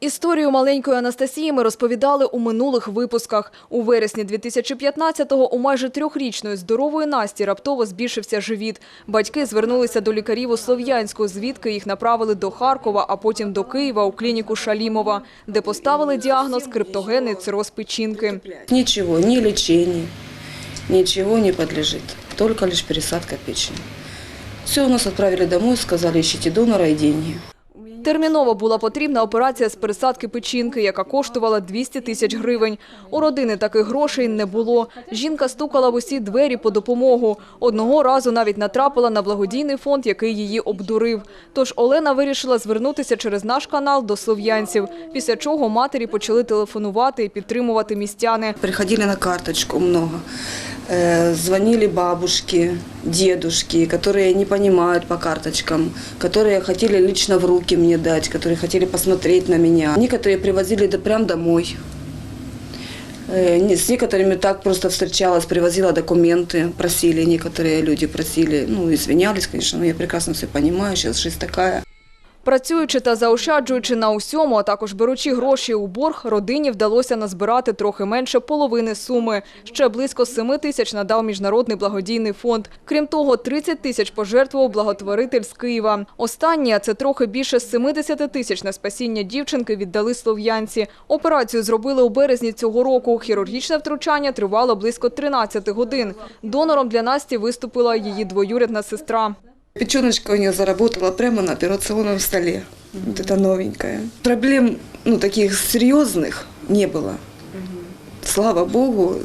Історію маленької Анастасії ми розповідали у минулих випусках. У вересні 2015-го у майже трьохрічної здорової Насті раптово збільшився живіт. Батьки звернулися до лікарів у Слов'янську, звідки їх направили до Харкова, а потім до Києва у клініку Шалімова, де поставили діагноз криптогенний цироз печінки. Ничего, ни лечения, ничего не подлежит, только лишь пересадка печени. Все, у нас отправили домой, сказали, ищите донора и деньги. Терміново була потрібна операція з пересадки печінки, яка коштувала 200 тисяч гривень. У родини таких грошей не було. Жінка стукала в усі двері по допомогу. Одного разу навіть натрапила на благодійний фонд, який її обдурив. Тож Олена вирішила звернутися через наш канал до слов'янців, після чого матері почали телефонувати і підтримувати містяни. Приходили на карточку много. Э, Звонили бабушки, дедушки, которые не понимают по карточкам, которые хотели лично в руки мне дать, которые хотели посмотреть на меня. Некоторые привозили до, прям домой. Э, не- С некоторыми так просто встречалась, привозила документы, просили, некоторые люди просили, ну, извинялись, конечно, но я прекрасно все понимаю, сейчас жизнь такая. Працюючи та заощаджуючи на усьому, а також беручи гроші у борг, родині вдалося назбирати трохи менше половини суми. Ще близько 7 тисяч надав Міжнародний благодійний фонд. Крім того, 30 тисяч пожертвував благотворитель з Києва. Останні, а це трохи більше 70 тисяч на спасіння дівчинки, віддали слов'янці. Операцію зробили у березні цього року. Хірургічне втручання тривало близько 13 годин. Донором для Насті виступила її двоюрідна сестра. Печеночка у нее заработала прямо на операционном столе. Вот это новенькая. Проблем ну, таких серьезных не было. Слава Богу,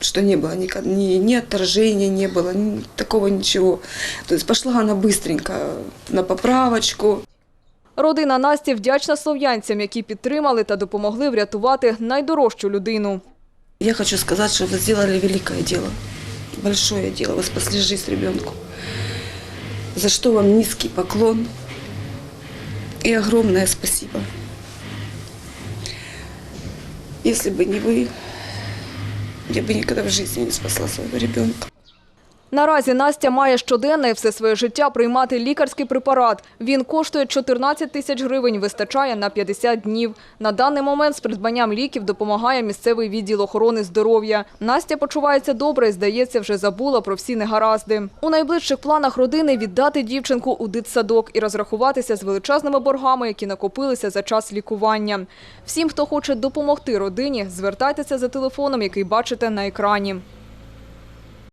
что не было никак- ни, ни отторжения, не было ни- такого ничего. То есть пошла она быстренько на поправочку. Родина Насті вдячна слов'янцям, які підтримали та допомогли врятувати найдорожчу людину. Я хочу сказать, что вы сделали великое дело, большое дело. Вы спасли жизнь ребенку. За что вам низкий поклон и огромное спасибо. Если бы не вы, я бы никогда в жизни не спасла своего ребенка. Наразі Настя має щоденне все своє життя приймати лікарський препарат. Він коштує 14 тисяч гривень, вистачає на 50 днів. На даний момент з придбанням ліків допомагає місцевий відділ охорони здоров'я. Настя почувається добре і, здається, вже забула про всі негаразди. У найближчих планах родини віддати дівчинку у дитсадок і розрахуватися з величезними боргами, які накопилися за час лікування. Всім, хто хоче допомогти родині, звертайтеся за телефоном, який бачите на екрані.